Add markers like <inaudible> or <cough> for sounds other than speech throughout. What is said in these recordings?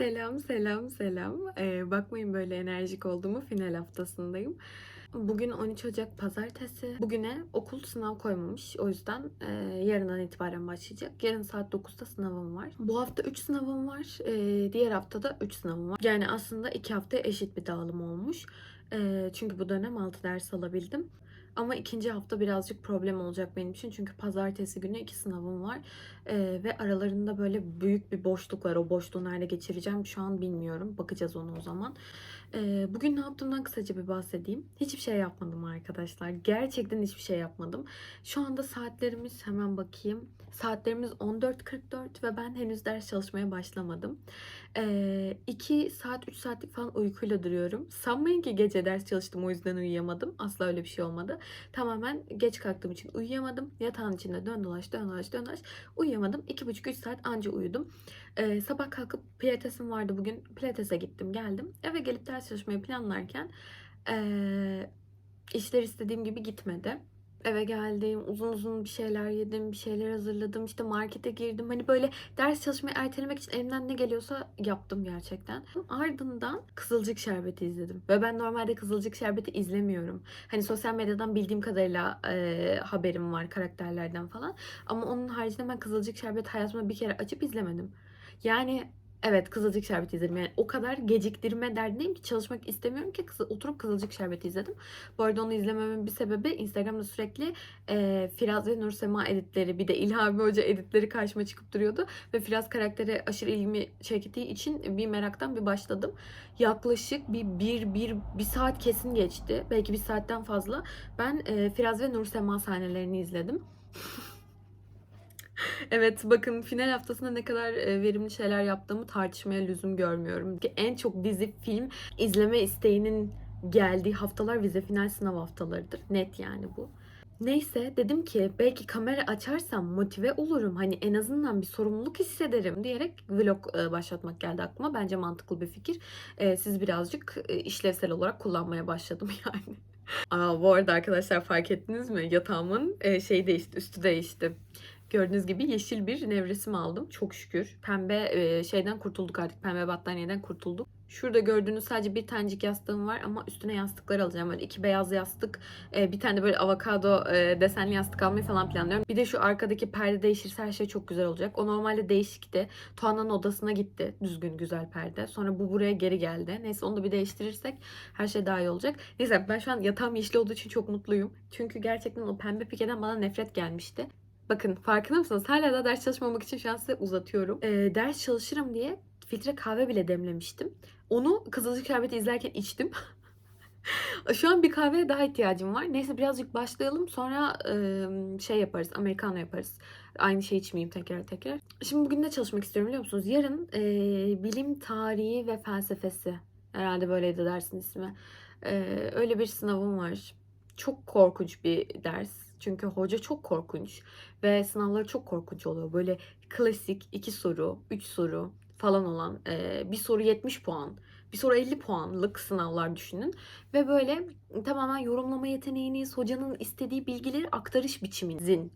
Selam, selam, selam. Ee, bakmayın böyle enerjik olduğumu final haftasındayım. Bugün 13 Ocak pazartesi. Bugüne okul sınav koymamış. O yüzden e, yarından itibaren başlayacak. Yarın saat 9'da sınavım var. Bu hafta 3 sınavım var. E, diğer haftada 3 sınavım var. Yani aslında 2 hafta eşit bir dağılım olmuş. E, çünkü bu dönem 6 ders alabildim. Ama ikinci hafta birazcık problem olacak benim için. Çünkü pazartesi günü iki sınavım var. Ee, ve aralarında böyle büyük bir boşluk var. O boşluğu nerede geçireceğim şu an bilmiyorum. Bakacağız onu o zaman. Bugün ne yaptığımdan kısaca bir bahsedeyim. Hiçbir şey yapmadım arkadaşlar. Gerçekten hiçbir şey yapmadım. Şu anda saatlerimiz hemen bakayım. Saatlerimiz 14.44 ve ben henüz ders çalışmaya başlamadım. 2 saat 3 saatlik falan uykuyla duruyorum. Sanmayın ki gece ders çalıştım o yüzden uyuyamadım. Asla öyle bir şey olmadı. Tamamen geç kalktığım için uyuyamadım. Yatağın içinde dön dolaş dön dolaş dön dolaş. Uyuyamadım. 2,5-3 saat anca uyudum. Sabah kalkıp pilatesim vardı bugün. Pilatese gittim geldim. Eve gelip ders çalışmayı planlarken ee, işler istediğim gibi gitmedi. Eve geldim, uzun uzun bir şeyler yedim, bir şeyler hazırladım, işte markete girdim. Hani böyle ders çalışmayı ertelemek için elimden ne geliyorsa yaptım gerçekten. Ardından Kızılcık Şerbeti izledim. Ve ben normalde Kızılcık Şerbeti izlemiyorum. Hani sosyal medyadan bildiğim kadarıyla e, haberim var karakterlerden falan. Ama onun haricinde ben Kızılcık Şerbeti hayatımda bir kere açıp izlemedim. Yani Evet Kızılcık Şerbeti izledim. Yani o kadar geciktirme derdindeyim ki çalışmak istemiyorum ki kızı, oturup Kızılcık Şerbeti izledim. Bu arada onu izlememin bir sebebi Instagram'da sürekli e, Firaz ve Nursema editleri bir de İlhami Hoca editleri karşıma çıkıp duruyordu. Ve Firaz karakteri aşırı ilgimi çektiği için bir meraktan bir başladım. Yaklaşık bir, bir, bir, bir saat kesin geçti. Belki bir saatten fazla. Ben e, Firaz ve Nursema sahnelerini izledim. <laughs> <laughs> Evet bakın final haftasında ne kadar e, verimli şeyler yaptığımı tartışmaya lüzum görmüyorum. Ki En çok dizi, film izleme isteğinin geldiği haftalar vize final sınav haftalarıdır. Net yani bu. Neyse dedim ki belki kamera açarsam motive olurum. Hani en azından bir sorumluluk hissederim diyerek vlog e, başlatmak geldi aklıma. Bence mantıklı bir fikir. E, Siz birazcık işlevsel olarak kullanmaya başladım <laughs> yani. Aa, bu arada arkadaşlar fark ettiniz mi? Yatağımın şey değişti, üstü değişti. Gördüğünüz gibi yeşil bir nevresim aldım. Çok şükür. Pembe e, şeyden kurtulduk artık. Pembe battaniyeden kurtulduk. Şurada gördüğünüz sadece bir tanecik yastığım var ama üstüne yastıklar alacağım. Böyle iki beyaz yastık, e, bir tane de böyle avokado e, desenli yastık almayı falan planlıyorum. Bir de şu arkadaki perde değişirse her şey çok güzel olacak. O normalde değişikti. Tuana'nın odasına gitti. Düzgün güzel perde. Sonra bu buraya geri geldi. Neyse onu da bir değiştirirsek her şey daha iyi olacak. Neyse ben şu an yatağım yeşil olduğu için çok mutluyum. Çünkü gerçekten o pembe pikeden bana nefret gelmişti. Bakın farkında mısınız? Hala da ders çalışmamak için şu an size uzatıyorum. Ee, ders çalışırım diye filtre kahve bile demlemiştim. Onu Kızılcık Şerbeti izlerken içtim. <laughs> Şu an bir kahveye daha ihtiyacım var. Neyse birazcık başlayalım. Sonra e, şey yaparız. Americano yaparız. Aynı şey içmeyeyim tekrar tekrar. Şimdi bugün ne çalışmak istiyorum biliyor musunuz? Yarın e, bilim tarihi ve felsefesi. Herhalde böyleydi dersin ismi. E, öyle bir sınavım var. Çok korkunç bir ders. Çünkü hoca çok korkunç ve sınavları çok korkunç oluyor. Böyle klasik iki soru, üç soru falan olan e, bir soru 70 puan, bir soru 50 puanlık sınavlar düşünün. Ve böyle tamamen yorumlama yeteneğiniz, hocanın istediği bilgileri aktarış biçiminizin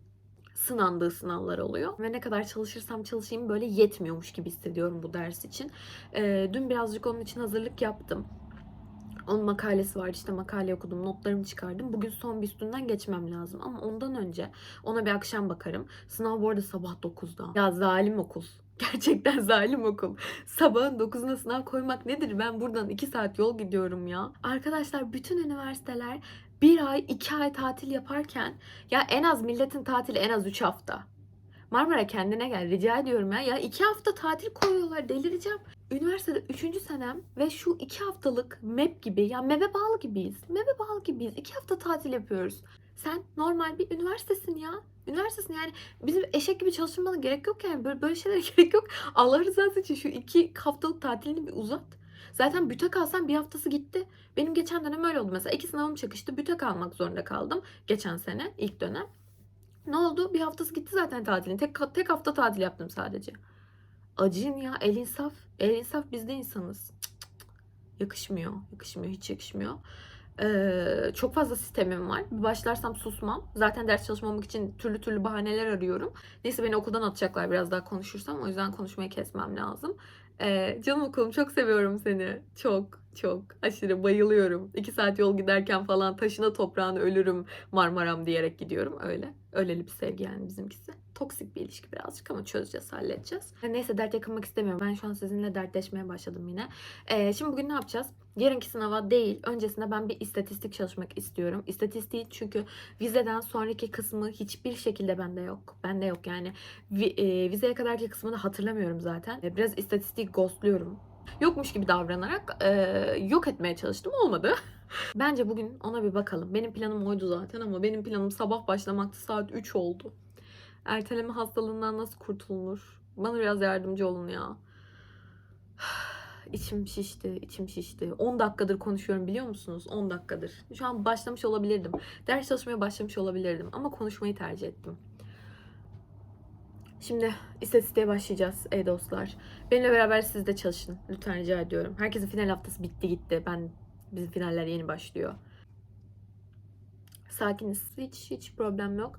sınandığı sınavlar oluyor. Ve ne kadar çalışırsam çalışayım böyle yetmiyormuş gibi hissediyorum bu ders için. E, dün birazcık onun için hazırlık yaptım. Onun makalesi vardı işte makale okudum notlarımı çıkardım. Bugün son bir üstünden geçmem lazım ama ondan önce ona bir akşam bakarım. Sınav bu arada sabah 9'da. Ya zalim okul. <laughs> Gerçekten zalim okul. Sabahın 9'una sınav koymak nedir? Ben buradan 2 saat yol gidiyorum ya. Arkadaşlar bütün üniversiteler bir ay, iki ay tatil yaparken ya en az milletin tatili en az 3 hafta. Marmara kendine gel rica ediyorum ya. Ya iki hafta tatil koyuyorlar delireceğim. Üniversitede üçüncü senem ve şu iki haftalık MEP gibi ya MEP'e bağlı gibiyiz. MEP'e bağlı gibiyiz. İki hafta tatil yapıyoruz. Sen normal bir üniversitesin ya. Üniversitesin yani bizim eşek gibi çalışmana gerek yok yani. Böyle, böyle şeylere <laughs> gerek yok. Allah rızası için şu iki haftalık tatilini bir uzat. Zaten bütek alsam bir haftası gitti. Benim geçen dönem öyle oldu mesela. iki sınavım çakıştı. Bütek almak zorunda kaldım. Geçen sene ilk dönem. Ne oldu? Bir haftası gitti zaten tatilin. Tek, tek hafta tatil yaptım sadece. Acıyım ya. El insaf. El insaf biz de insanız. Yakışmıyor. Yakışmıyor. Hiç yakışmıyor. Ee, çok fazla sistemim var. Başlarsam susmam. Zaten ders çalışmamak için türlü türlü bahaneler arıyorum. Neyse beni okuldan atacaklar biraz daha konuşursam. O yüzden konuşmayı kesmem lazım. Ee, canım okulum çok seviyorum seni. Çok çok aşırı bayılıyorum. İki saat yol giderken falan taşına toprağına ölürüm Marmaram diyerek gidiyorum öyle. Öyleli bir sevgi yani bizimkisi. Toksik bir ilişki birazcık ama çözeceğiz, halledeceğiz. Neyse dert yakınmak istemiyorum. Ben şu an sizinle dertleşmeye başladım yine. Ee, şimdi bugün ne yapacağız? Yarınki sınava değil, öncesinde ben bir istatistik çalışmak istiyorum. İstatistiği çünkü vizeden sonraki kısmı hiçbir şekilde bende yok. Bende yok yani. Vi- e, vizeye kadarki kısmını hatırlamıyorum zaten. Biraz istatistiği ghostluyorum. Yokmuş gibi davranarak e, yok etmeye çalıştım. Olmadı. <laughs> Bence bugün ona bir bakalım. Benim planım oydu zaten ama benim planım sabah başlamaktı. Saat 3 oldu. Erteleme hastalığından nasıl kurtulunur? Bana biraz yardımcı olun ya. <sighs> İçim şişti, içim şişti. 10 dakikadır konuşuyorum biliyor musunuz? 10 dakikadır. Şu an başlamış olabilirdim. Ders çalışmaya başlamış olabilirdim ama konuşmayı tercih ettim. Şimdi istatistiğe başlayacağız ey dostlar. Benimle beraber siz de çalışın. Lütfen rica ediyorum. Herkesin final haftası bitti gitti. Ben bizim finaller yeni başlıyor. Sakiniz. Hiç hiç problem yok.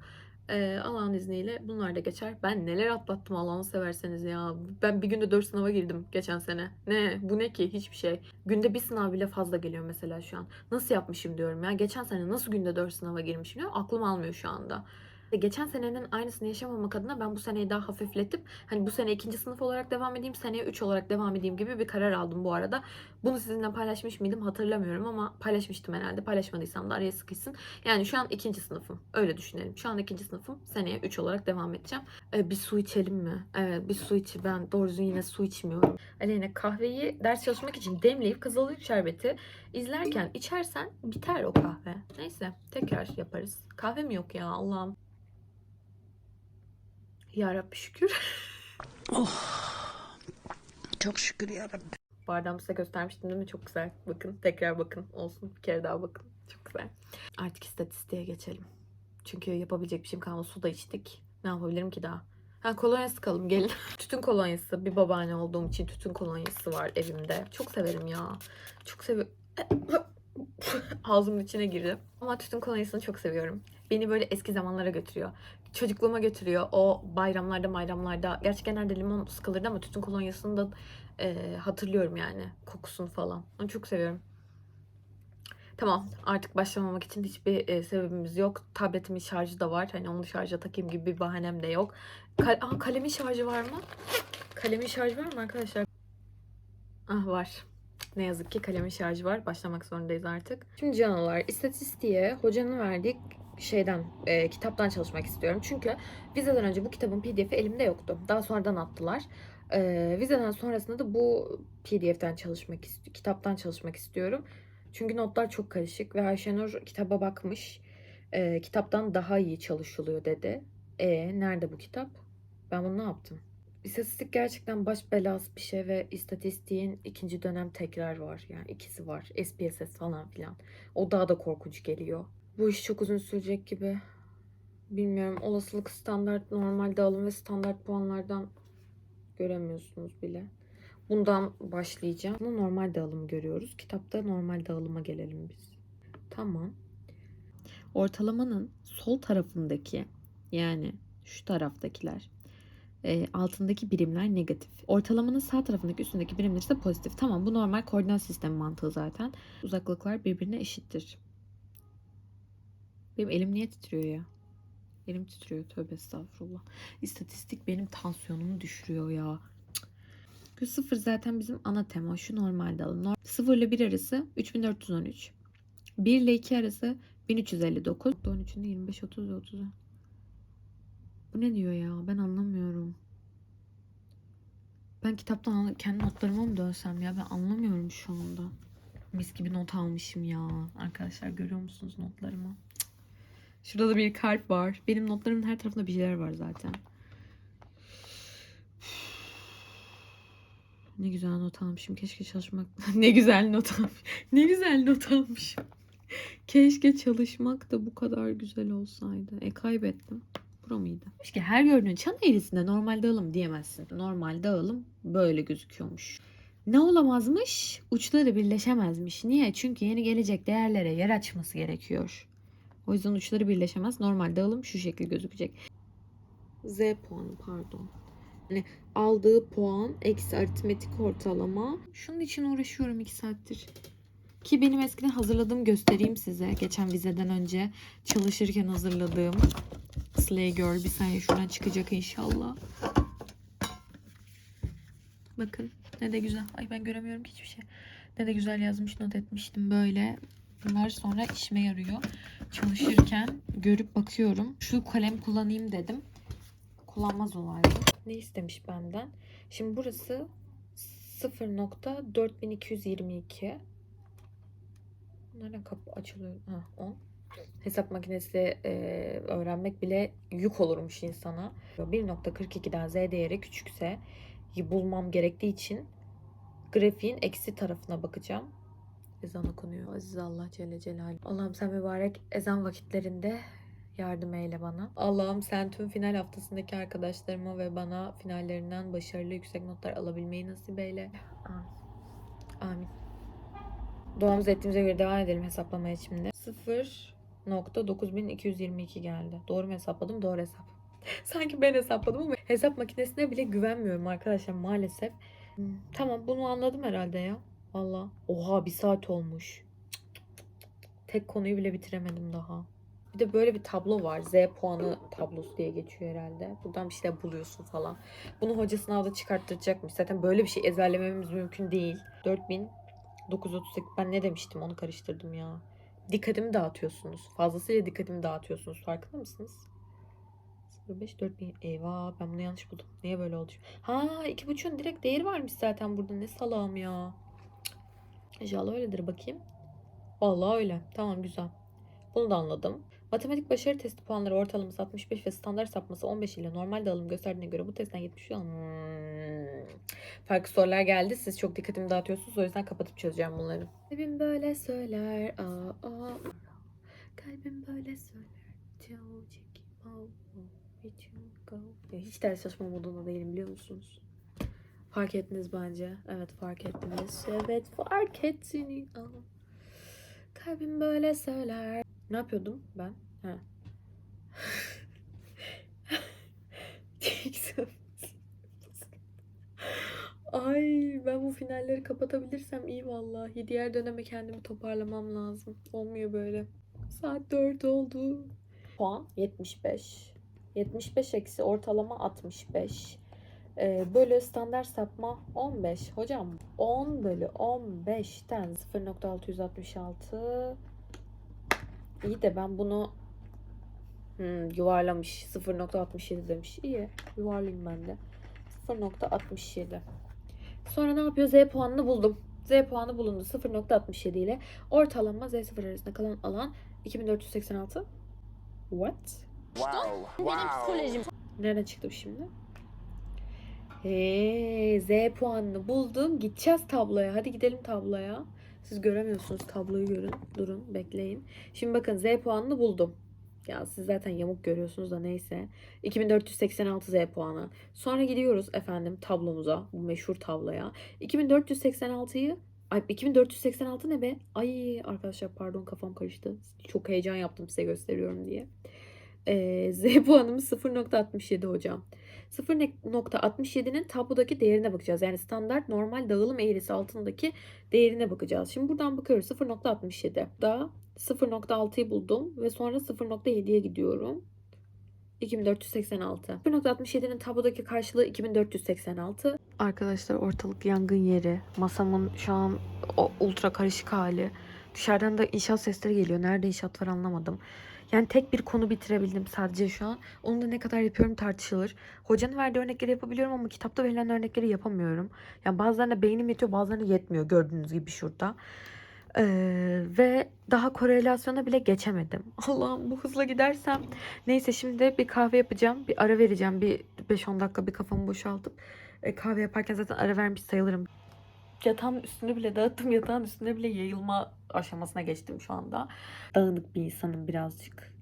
Ee, Allah'ın izniyle bunlar da geçer. Ben neler atlattım Allah'ını severseniz ya. Ben bir günde 4 sınava girdim geçen sene. Ne? Bu ne ki? Hiçbir şey. Günde bir sınav bile fazla geliyor mesela şu an. Nasıl yapmışım diyorum ya. Geçen sene nasıl günde 4 sınava girmişim diyorum. Aklım almıyor şu anda. Geçen senenin aynısını yaşamamak adına ben bu seneyi daha hafifletip hani bu sene ikinci sınıf olarak devam edeyim, seneye 3 olarak devam edeyim gibi bir karar aldım bu arada. Bunu sizinle paylaşmış mıydım hatırlamıyorum ama paylaşmıştım herhalde. Paylaşmadıysam da araya sıkışsın. Yani şu an ikinci sınıfım. Öyle düşünelim. Şu an ikinci sınıfım. Seneye 3 olarak devam edeceğim. Ee, bir su içelim mi? Evet bir su içi. Ben doğru düzgün yine su içmiyorum. Aleyna kahveyi ders çalışmak için demleyip kızılcık şerbeti izlerken içersen biter o kahve. Neyse tekrar yaparız. Kahve mi yok ya Allah'ım. Ya Rabbi şükür. <laughs> Çok şükür yarabbim. Bardağımı size göstermiştim değil mi? Çok güzel. Bakın tekrar bakın. Olsun. Bir kere daha bakın. Çok güzel. Artık istatistiğe geçelim. Çünkü yapabilecek bir şeyim kalmadı. Su da içtik. Ne yapabilirim ki daha? Ha kolonya sıkalım gelin. <laughs> tütün kolonyası. Bir babaanne olduğum için tütün kolonyası var evimde. Çok severim ya. Çok seviyorum. <laughs> Ağzımın içine girdi. Ama tütün kolonyasını çok seviyorum. Beni böyle eski zamanlara götürüyor. Çocukluğuma götürüyor. O bayramlarda bayramlarda. Gerçi genelde limon sıkılırdı ama tütün kolonyasını da e, hatırlıyorum yani. Kokusunu falan. Onu çok seviyorum. Tamam artık başlamamak için hiçbir e, sebebimiz yok. Tabletimin şarjı da var. Hani onu şarja takayım gibi bir bahanem de yok. Kal Aa, kalemin şarjı var mı? Kalemin şarjı var mı arkadaşlar? Ah var. Ne yazık ki kalemin şarjı var. Başlamak zorundayız artık. Şimdi canalar istatistiğe hocanın verdiği şeyden e, kitaptan çalışmak istiyorum. Çünkü vizeden önce bu kitabın pdf'i elimde yoktu. Daha sonradan attılar. E, vizeden sonrasında da bu pdf'ten çalışmak kitaptan çalışmak istiyorum. Çünkü notlar çok karışık ve Ayşenur kitaba bakmış. E, kitaptan daha iyi çalışılıyor dedi. E nerede bu kitap? Ben bunu ne yaptım? İstatistik gerçekten baş belası bir şey ve istatistiğin ikinci dönem tekrar var. Yani ikisi var. SPSS falan filan. O daha da korkunç geliyor. Bu iş çok uzun sürecek gibi. Bilmiyorum. Olasılık standart normal dağılım ve standart puanlardan göremiyorsunuz bile. Bundan başlayacağım. Normal dağılım görüyoruz. Kitapta normal dağılıma gelelim biz. Tamam. Ortalamanın sol tarafındaki yani şu taraftakiler e, altındaki birimler negatif. Ortalamanın sağ tarafındaki üstündeki birimler ise pozitif. Tamam bu normal koordinat sistemi mantığı zaten. Uzaklıklar birbirine eşittir. Benim elim niye titriyor ya? Elim titriyor tövbe estağfurullah. İstatistik benim tansiyonumu düşürüyor ya. Cık. Sıfır zaten bizim ana tema. Şu normalde alın. 0 ile 1 arası 3413. 1 ile 2 arası 1359. 13'ünde 25, 30 ve 30. Bu ne diyor ya? Ben anlamıyorum. Ben kitaptan kendi notlarıma mı dönsem ya? Ben anlamıyorum şu anda. Mis gibi not almışım ya. Arkadaşlar görüyor musunuz notlarımı? Şurada da bir kalp var. Benim notlarımın her tarafında bir şeyler var zaten. Ne güzel not almışım. Keşke çalışmak... <laughs> ne güzel not almışım. Ne güzel not almışım. Keşke çalışmak da bu kadar güzel olsaydı. E kaybettim. Bura mıydı? Keşke her gördüğün çan eğrisinde normal dağılım diyemezsin. Normal dağılım böyle gözüküyormuş. Ne olamazmış? Uçları birleşemezmiş. Niye? Çünkü yeni gelecek değerlere yer açması gerekiyor. O yüzden uçları birleşemez. Normal dağılım şu şekil gözükecek. Z puanı pardon. Hani aldığı puan eksi aritmetik ortalama. Şunun için uğraşıyorum 2 saattir. Ki benim eskiden hazırladığım göstereyim size. Geçen vizeden önce çalışırken hazırladığım Slay Girl. Bir saniye şuradan çıkacak inşallah. Bakın ne de güzel. Ay ben göremiyorum hiçbir şey. Ne de güzel yazmış not etmiştim böyle. Bunlar sonra işime yarıyor. Çalışırken görüp bakıyorum. Şu kalem kullanayım dedim. Kullanmaz olaydı. Ne istemiş benden? Şimdi burası 0.4222. Nereden kapı açılıyor? Ha, 10. Hesap makinesi e, öğrenmek bile yük olurmuş insana. 1.42'den z değeri küçükse bulmam gerektiği için grafiğin eksi tarafına bakacağım. Ezan okunuyor. Aziz Allah Celle Celaluhu. Allah'ım sen mübarek ezan vakitlerinde yardım eyle bana. Allah'ım sen tüm final haftasındaki arkadaşlarıma ve bana finallerinden başarılı yüksek notlar alabilmeyi nasip eyle. Amin. Doğamızı ettiğimize göre devam edelim hesaplamaya şimdi. 0.9222 geldi. Doğru mu hesapladım? Doğru hesap. <laughs> Sanki ben hesapladım ama hesap makinesine bile güvenmiyorum arkadaşlar maalesef. Tamam bunu anladım herhalde ya. Valla. Oha bir saat olmuş. Tek konuyu bile bitiremedim daha. Bir de böyle bir tablo var. Z puanı tablosu diye geçiyor herhalde. Buradan bir şeyler buluyorsun falan. Bunu hoca sınavda çıkarttıracakmış. Zaten böyle bir şey ezberlememiz mümkün değil. 4938 ben ne demiştim onu karıştırdım ya. Dikkatimi dağıtıyorsunuz. Fazlasıyla dikkatimi dağıtıyorsunuz. Farkında mısınız? 05 4000 eyvah ben bunu yanlış buldum. Niye böyle oldu? Ha iki buçuğun direkt değeri varmış zaten burada. Ne salağım ya. İnşallah öyledir bakayım. Vallahi öyle. Tamam güzel. Bunu da anladım. Matematik başarı testi puanları ortalaması 65 ve standart sapması 15 ile normal dağılım gösterdiğine göre bu testten 70 hmm. Farklı sorular geldi. Siz çok dikkatimi dağıtıyorsunuz. O yüzden kapatıp çözeceğim bunları. Kalbim böyle söyler. Aa, aa. Kalbim böyle söyler. Hiç ders çalışma modunda değilim biliyor musunuz? Fark ettiniz bence. Evet fark ettiniz. Evet fark ettiniz. Kalbim böyle söyler. Ne yapıyordum ben? Ha. <laughs> Ay ben bu finalleri kapatabilirsem iyi vallahi. Diğer döneme kendimi toparlamam lazım. Olmuyor böyle. Saat 4 oldu. Puan 75. 75 eksi ortalama 65. Ee, bölü standart sapma 15. Hocam 10 bölü 15'ten 0.666 İyi de ben bunu hmm, yuvarlamış. 0.67 demiş. İyi. Yuvarlayayım ben de. 0.67. Sonra ne yapıyor? Z puanını buldum. Z puanı bulundu 0.67 ile. Ortalama Z0 arasında kalan alan 2486. What? Wow. Wow. Nereden çıktı bu şimdi? Z puanını buldum. Gideceğiz tabloya. Hadi gidelim tabloya. Siz göremiyorsunuz. Tabloyu görün. Durun, bekleyin. Şimdi bakın Z puanını buldum. Ya siz zaten yamuk görüyorsunuz da neyse. 2486 Z puanı. Sonra gidiyoruz efendim tablomuza. Bu meşhur tabloya. 2486'yı Ay 2486 ne be? Ay arkadaşlar pardon kafam karıştı. Çok heyecan yaptım size gösteriyorum diye. Ee, Z puanımız 0.67 hocam. 0.67'nin tablodaki değerine bakacağız. Yani standart normal dağılım eğrisi altındaki değerine bakacağız. Şimdi buradan bakıyoruz 0.67. Da 0.6'yı buldum ve sonra 0.7'ye gidiyorum. 2486. 1.67'nin tablodaki karşılığı 2486. Arkadaşlar ortalık yangın yeri. Masamın şu an o ultra karışık hali. Dışarıdan da inşaat sesleri geliyor. Nerede inşaat var anlamadım. Yani tek bir konu bitirebildim sadece şu an. Onu da ne kadar yapıyorum tartışılır. Hocanın verdiği örnekleri yapabiliyorum ama kitapta verilen örnekleri yapamıyorum. Yani bazılarına beynim yetiyor bazılarına yetmiyor gördüğünüz gibi şurada. Ee, ve daha korelasyona bile geçemedim. <laughs> Allah'ım bu hızla gidersem. Neyse şimdi bir kahve yapacağım. Bir ara vereceğim. Bir 5-10 dakika bir kafamı boşaltıp. E, kahve yaparken zaten ara vermiş sayılırım. Yatağın üstünü bile dağıttım. Yatağın üstüne bile yayılma aşamasına geçtim şu anda. Dağınık bir insanım birazcık.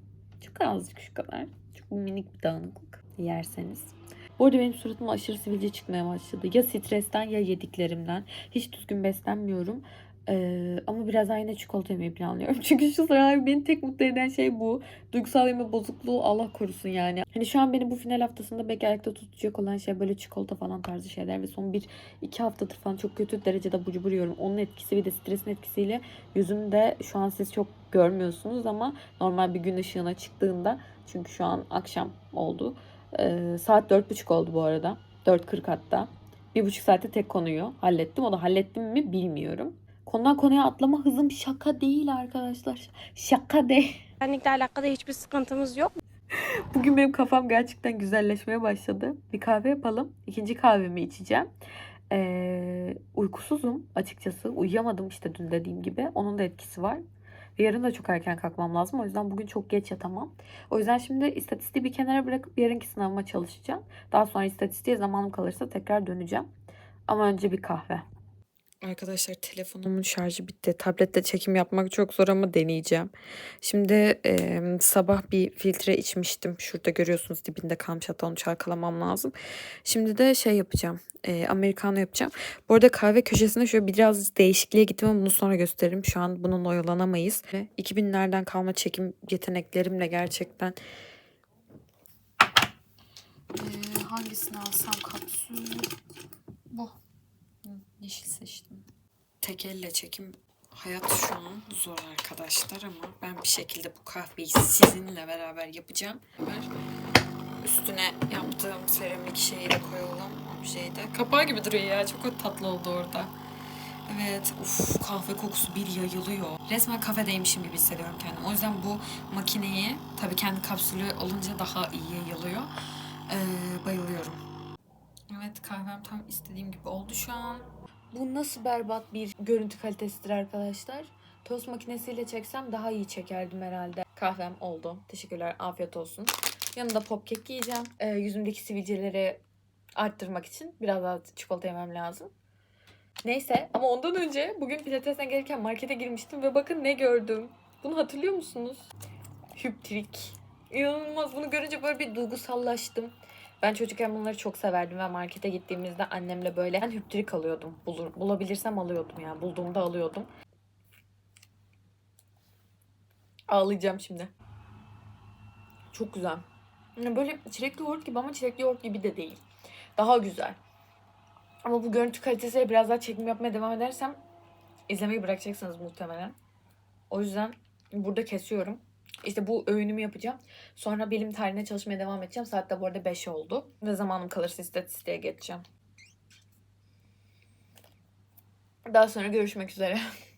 Çok azıcık şu kadar. Çok minik bir dağınıklık yerseniz. Bu arada benim suratıma aşırı sivilce çıkmaya başladı. Ya stresten ya yediklerimden. Hiç düzgün beslenmiyorum. Ee, ama biraz daha yine çikolata yemeyi planlıyorum. <laughs> Çünkü şu sıralar beni tek mutlu eden şey bu. Duygusal yeme bozukluğu Allah korusun yani. Hani şu an beni bu final haftasında belki ayakta tutacak olan şey böyle çikolata falan tarzı şeyler. Ve son bir iki haftadır falan çok kötü derecede bucubur yiyorum. Onun etkisi bir de stresin etkisiyle yüzümde şu an siz çok görmüyorsunuz ama normal bir gün ışığına çıktığında çünkü şu an akşam oldu. Ee, saat dört buçuk oldu bu arada. 4.40 hatta. Bir buçuk saatte tek konuyu hallettim. O da hallettim mi bilmiyorum. Konudan konuya atlama hızım şaka değil arkadaşlar. Şaka değil. Güvenlikle alakalı hiçbir sıkıntımız yok. <laughs> Bugün benim kafam gerçekten güzelleşmeye başladı. Bir kahve yapalım. İkinci kahvemi içeceğim. Ee, uykusuzum açıkçası. Uyuyamadım işte dün dediğim gibi. Onun da etkisi var. Yarın da çok erken kalkmam lazım. O yüzden bugün çok geç yatamam. O yüzden şimdi istatistiği bir kenara bırakıp yarınki sınavıma çalışacağım. Daha sonra istatistiğe zamanım kalırsa tekrar döneceğim. Ama önce bir kahve. Arkadaşlar telefonumun şarjı bitti. Tablette çekim yapmak çok zor ama deneyeceğim. Şimdi e, sabah bir filtre içmiştim. Şurada görüyorsunuz dibinde kalmış hatta onu çalkalamam lazım. Şimdi de şey yapacağım. E, Americano yapacağım. Bu arada kahve köşesinde şöyle biraz değişikliğe gittim ama bunu sonra gösteririm. Şu an bununla oyalanamayız. Ve 2000'lerden kalma çekim yeteneklerimle gerçekten Ee, hangisini alsam kapsül? Bu. Yeşil seçtim. Tek elle çekim hayat şu an zor arkadaşlar ama ben bir şekilde bu kahveyi sizinle beraber yapacağım. Üstüne yaptığım seramik şeyi de koyalım. Şeyi de. Kapağı gibi duruyor ya. Çok tatlı oldu orada. Evet, uf kahve kokusu bir yayılıyor. Resmen kafedeymişim gibi hissediyorum kendimi. O yüzden bu makineyi tabii kendi kapsülü olunca daha iyi yayılıyor. Ee, bayılıyorum. Kahvem tam istediğim gibi oldu şu an. Bu nasıl berbat bir görüntü kalitesidir arkadaşlar. Tost makinesiyle çeksem daha iyi çekerdim herhalde. Kahvem oldu. Teşekkürler. Afiyet olsun. Yanında popkek yiyeceğim. Ee, yüzümdeki sivilceleri arttırmak için biraz daha çikolata yemem lazım. Neyse ama ondan önce bugün pilatesden gelirken markete girmiştim ve bakın ne gördüm. Bunu hatırlıyor musunuz? Hüptrik. İnanılmaz. Bunu görünce böyle bir duygusallaştım. Ben çocukken bunları çok severdim ve markete gittiğimizde annemle böyle ben hüptrik alıyordum. Bulur, bulabilirsem alıyordum yani. Bulduğumda alıyordum. Ağlayacağım şimdi. Çok güzel. Böyle çilekli yoğurt gibi ama çilekli yoğurt gibi de değil. Daha güzel. Ama bu görüntü kalitesiyle biraz daha çekim yapmaya devam edersem izlemeyi bırakacaksınız muhtemelen. O yüzden burada kesiyorum. İşte bu öğünümü yapacağım. Sonra bilim tarihine çalışmaya devam edeceğim. Saat de bu arada 5 oldu. Ve zamanım kalırsa istatistiğe geçeceğim. Daha sonra görüşmek üzere. <laughs>